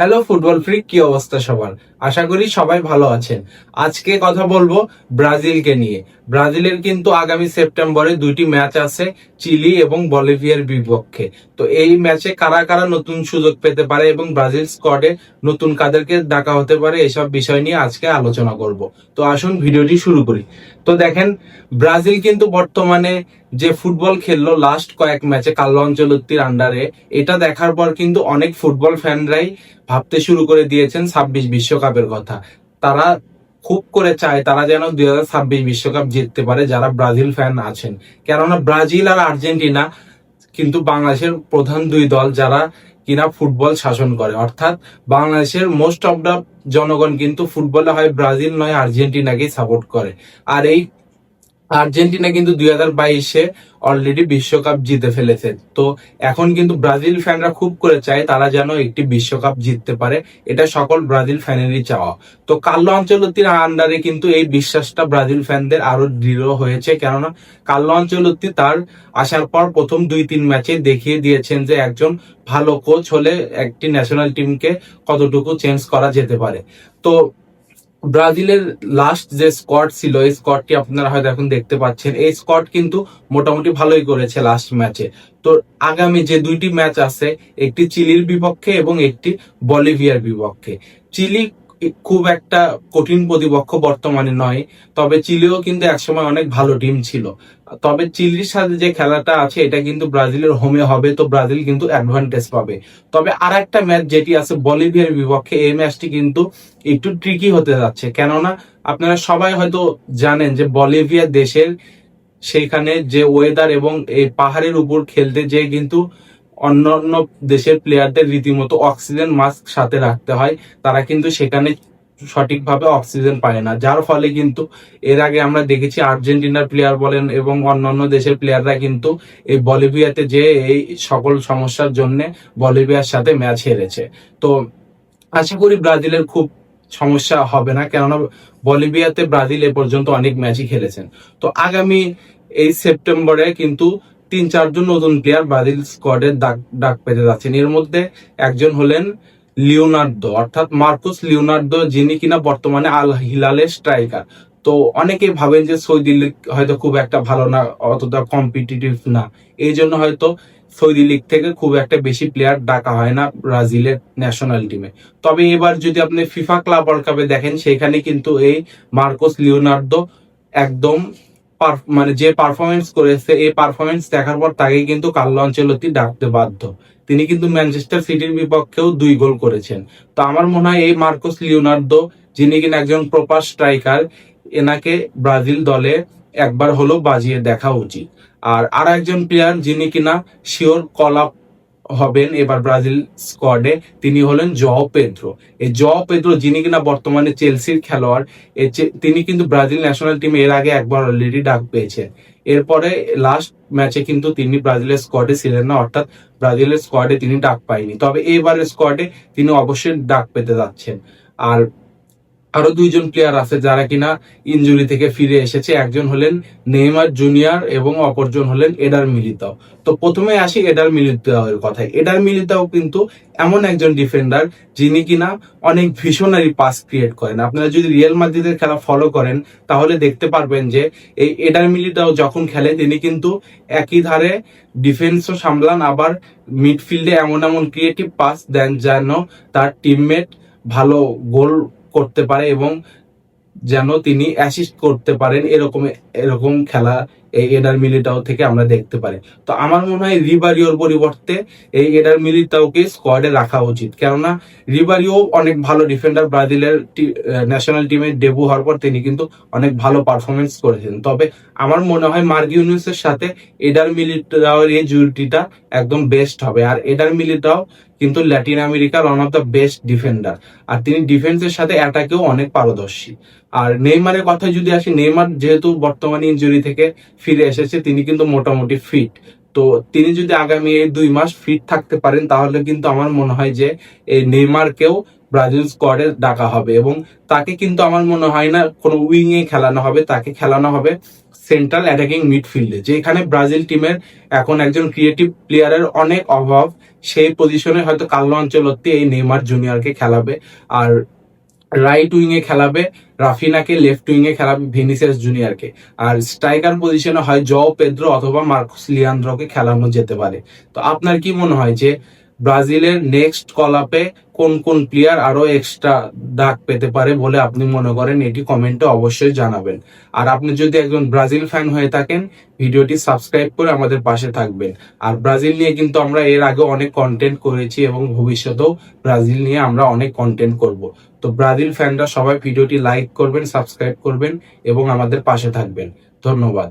Hello football freak কি অবস্থা সবার? আশা করি সবাই ভালো আছেন। আজকে কথা বলব ব্রাজিলকে নিয়ে। ব্রাজিলের কিন্তু আগামী সেপ্টেম্বরে দুইটি ম্যাচ আছে, চিলি এবং বলিভিয়ার বিপক্ষে। তো এই ম্যাচে কারা কারা নতুন সুযোগ পেতে পারে এবং ব্রাজিল স্কোয়াডে নতুন কাদেরকে ডাকা হতে পারে, এসব বিষয় নিয়ে আজকে আলোচনা করব। তো আসুন ভিডিওটি শুরু করি। তো দেখেন, ব্রাজিল কিন্তু বর্তমানে যে ফুটবল খেললো লাস্ট কয়েক ম্যাচে কার্লো অঞ্চলত্তির আন্ডারে এটা দেখার পর কিন্তু অনেক ফুটবল ফ্যানরাই ভাবতে শুরু করে দিয়েছেন ছাব্বিশ বিশ্বকাপের কথা। তারা খুব করে চায় তারা যেন দুই হাজার ছাব্বিশ বিশ্বকাপ জিততে পারে যারা ব্রাজিল ফ্যান আছেন। কেননা ব্রাজিল আর আর্জেন্টিনা কিন্তু বাংলাদেশের প্রধান দুই দল যারা কিনা ফুটবল শাসন করে। অর্থাৎ বাংলাদেশের মোস্ট অফ দ্য জনগণ কিন্তু ফুটবলে হয়, ব্রাজিল নয়, আর্জেন্টিনাকেই সাপোর্ট করে। আর এই আর্জেন্টিনা কিন্তু দুই হাজার বাইশে অলরেডি বিশ্বকাপ জিতে ফেলেছে। তো এখন কিন্তু ব্রাজিল ফ্যানরা খুব করে চায় তারা যেন একটি বিশ্বকাপ জিততে পারে। এটা সকল ব্রাজিল ফ্যানেরই চাওয়া। তো কার্লো আঞ্চলত্তির আন্ডারে কিন্তু এই বিশ্বাসটা ব্রাজিল ফ্যানদের আরও দৃঢ় হয়েছে। কেননা কার্লো আঞ্চলত্তি তার আসার পর প্রথম দুই তিন ম্যাচে দেখিয়ে দিয়েছেন যে একজন ভালো কোচ হলে একটি ন্যাশনাল টিমকে কতটুকু চেঞ্জ করা যেতে পারে। তো ব্রাজিলের লাস্ট যে স্কট ছিল, এই স্কটটি আপনারা হয়তো এখন দেখতে পাচ্ছেন। এই স্কট কিন্তু মোটামুটি ভালোই করেছে লাস্ট ম্যাচে তো আগামী যে দুইটি ম্যাচ আছে, একটি চিলির বিপক্ষে এবং একটি বলিভিয়ার বিপক্ষে। চিলি খুব একটা কঠিন প্রতিপক্ষ বর্তমানে নয়, তবে চিলিও কিন্তু একসময় অনেক ভালো টিম ছিল। তবে চিলির সাথে যে খেলাটা আছে, এটা কিন্তু ব্রাজিলের হোমে হবে, তো ব্রাজিল কিন্তু অ্যাডভান্টেজ পাবে। তবে আর একটা ম্যাচ যেটি আছে বলিভিয়ার বিপক্ষে, এই ম্যাচটি কিন্তু একটু ট্রিকি হতে যাচ্ছে। কেননা, আপনারা সবাই হয়তো জানেন যে বলিভিয়া দেশের সেইখানে যে ওয়েদার এবং এই পাহাড়ের উপর খেলতে যে কিন্তু অন্যান্য দেশের প্লেয়ারদের রীতিমতো অক্সিজেন মাস্ক সাথে রাখতে হয়। তারা কিন্তু সেখানে সঠিকভাবে অক্সিজেন পায় না। যার ফলে কিন্তু এর আগে আমরা দেখেছি আর্জেন্টিনার প্লেয়ার বলেন এবং অন্যান্য দেশের প্লেয়াররা কিন্তু এই বলিভিয়াতে যে এই সকল সমস্যার জন্য বলিভিয়ার সাথে ম্যাচ হেরেছে। তো আশা করি ব্রাজিলের খুব সমস্যা হবে না। কেননা বলিভিয়াতে ব্রাজিল এ পর্যন্ত অনেক ম্যাচই খেলেছেন। তো আগামী এই সেপ্টেম্বরে কিন্তু তিন, চারজন নতুন প্লেয়ার ব্রাজিল স্কোয়াডের ডাক ডাক পেতে যাচ্ছেন। এর মধ্যে একজন হলেন লিওনার্দো, অর্থাৎ মার্কুস লিওনার্দো, যিনি কিনা বর্তমানে আল হিলালের স্ট্রাইকার তো অনেকেই ভাবেন যে সৌদি লিগ হয়তো খুব একটা ভালো না, অতটা কম্পিটিটিভ না। এই জন্য হয়তো সৌদি লিগ থেকে খুব একটা বেশি প্লেয়ার ডাকা হয় না ব্রাজিলের ন্যাশনাল টিমে তবে এবার যদি আপনি ফিফা ক্লাব ওয়ার্ল্ড কাপে দেখেন, সেখানে কিন্তু এই মার্কোস লিওনার্দো একদম মানে যে পারফরমেন্স করেছে, এই পারফরমেন্স দেখার পর তাকে কিন্তু কার্লো আঞ্চলতি ডাকতে বাধ্য। তিনি কিন্তু ম্যানচেস্টার সিটির বিপক্ষেও দুই গোল করেছেন। তো আমার মনে হয় এই মার্কোস লিওনার্দো, যিনি কিনা একজন প্রপার স্ট্রাইকার এনাকে ব্রাজিল দলে একবার হলো বাজিয়ে দেখা উচিত। আর আর একজন প্লেয়ার যিনি কিনা শিওর কলাপ হবেন এবার ব্রাজিল স্কোয়াডে তিনি হলেন জ পেদ্রো। এই জ পেদ্রো যিনি কিনা বর্তমানে চেলসির খেলোয়াড় তিনি কিন্তু ব্রাজিল ন্যাশনাল টিমে এর আগে একবার অলরেডি ডাক পেয়েছেন। এরপরে লাস্ট ম্যাচে কিন্তু তিনি ব্রাজিলের স্কোয়াডে ছিলেন না, অর্থাৎ ব্রাজিলের স্কোয়াডে তিনি ডাক পায়নি। তবে এবারের স্কোয়াডে তিনি অবশ্যই ডাক পেতে যাচ্ছেন। আর আরও দুইজন প্লেয়ার আছে যারা কিনা ইনজুরি থেকে ফিরে এসেছে। একজন হলেন নেইমার জুনিয়র এবং অপরজন হলেন এডার মিলিতাও। তো প্রথমে আসি এডার মিলিতাওয়ের কথায়। এডার মিলিতাও কিন্তু এমন একজন ডিফেন্ডার যিনি কিনা অনেক ভিশনারি পাস ক্রিয়েট করেন। আপনারা যদি রিয়েল মাদ্রিদের খেলা ফলো করেন, তাহলে দেখতে পারবেন যে এই এডার মিলিতাও যখন খেলে, তিনি কিন্তু একই ধারে ডিফেন্সও সামলান, আবার মিডফিল্ডে এমন এমন ক্রিয়েটিভ পাস দেন যেন তার টিমমেট ভালো গোল করতে পারে এবং যেন তিনি অ্যাসিস্ট করতে পারেন এরকম এরকম খেলা এই এডার মিলিটাও থেকে আমরা দেখতে পারি। তো আমার মনে হয় রিবারিওর পরিবর্তে এই এডার মিলিটাওকে স্কোয়াডে রাখা উচিত। কেননা রিবারিও অনেক ভালো ডিফেন্ডার ব্রাজিলের ন্যাশনাল টিমে ডেবু হওয়ার পর তিনি কিন্তু অনেক ভালো পারফরমেন্স করেছেন। তবে আমার মনে হয় মার্গিউনিসের সাথে এডার মিলিটাওয়ের এই জুটিটা একদম বেস্ট হবে। আর এডার মিলিটাও কিন্তু ল্যাটিন আমেরিকার one of the best defender আর তিনি ডিফেন্সের সাথে অ্যাটাকেও অনেক পারদর্শী। আর নেইমারের কথা যদি আসি, নেইমার যেহেতু বর্তমানে ইনজুরি থেকে ফিরে এসেছে, তিনি কিন্তু মোটামুটি ফিট তো তিনি যদি আগামী এই দুই মাস ফিট থাকতে পারেন, তাহলে কিন্তু আমার মনে হয় যে এই নেইমারকেও ব্রাজিল স্কোয়াডে ডাকা হবে এবং তাকে কিন্তু আমার মনে হয় না কোনো উইং এ খেলানো হবে, তাকে খেলানো হবে সেন্ট্রাল অ্যাটাকিং মিডফিল্ডে যেখানে ব্রাজিল টিমের এখন একজন ক্রিয়েটিভ প্লেয়ারের অনেক অভাব। সেই পজিশনে হয়তো কার্লো আঞ্চলত্তি এই নেইমার জুনিয়রকে খেলাবে। আর রাইট উইং এ খেলাবে, রাফিনাকে লেফট উইং এ খেলাবে, ভিনিসিয়াস জুনিয়রকে। আর স্ট্রাইকার পজিশনে হয় জ পেদ্রো অথবা মার্কোস লিয়ান্দ্রকে খেলানো যেতে পারে। তো আপনার কি মনে হয় যে ব্রাজিলের নেক্সট কলাপে কোন কোন প্লেয়ার আরও এক্সট্রা ডাক পেতে পারে বলে আপনি মনে করেন? এটি কমেন্টে অবশ্যই জানাবেন। আর আপনি যদি একজন ব্রাজিল ফ্যান হয়ে থাকেন, ভিডিওটি সাবস্ক্রাইব করে আমাদের পাশে থাকবেন। আর ব্রাজিল নিয়ে কিন্তু আমরা এর আগে অনেক কন্টেন্ট করেছি এবং ভবিষ্যতেও ব্রাজিল নিয়ে আমরা অনেক কন্টেন্ট করব। তো ব্রাজিল ফ্যানরা সবাই ভিডিওটি লাইক করবেন সাবস্ক্রাইব করবেন এবং আমাদের পাশে থাকবেন। ধন্যবাদ।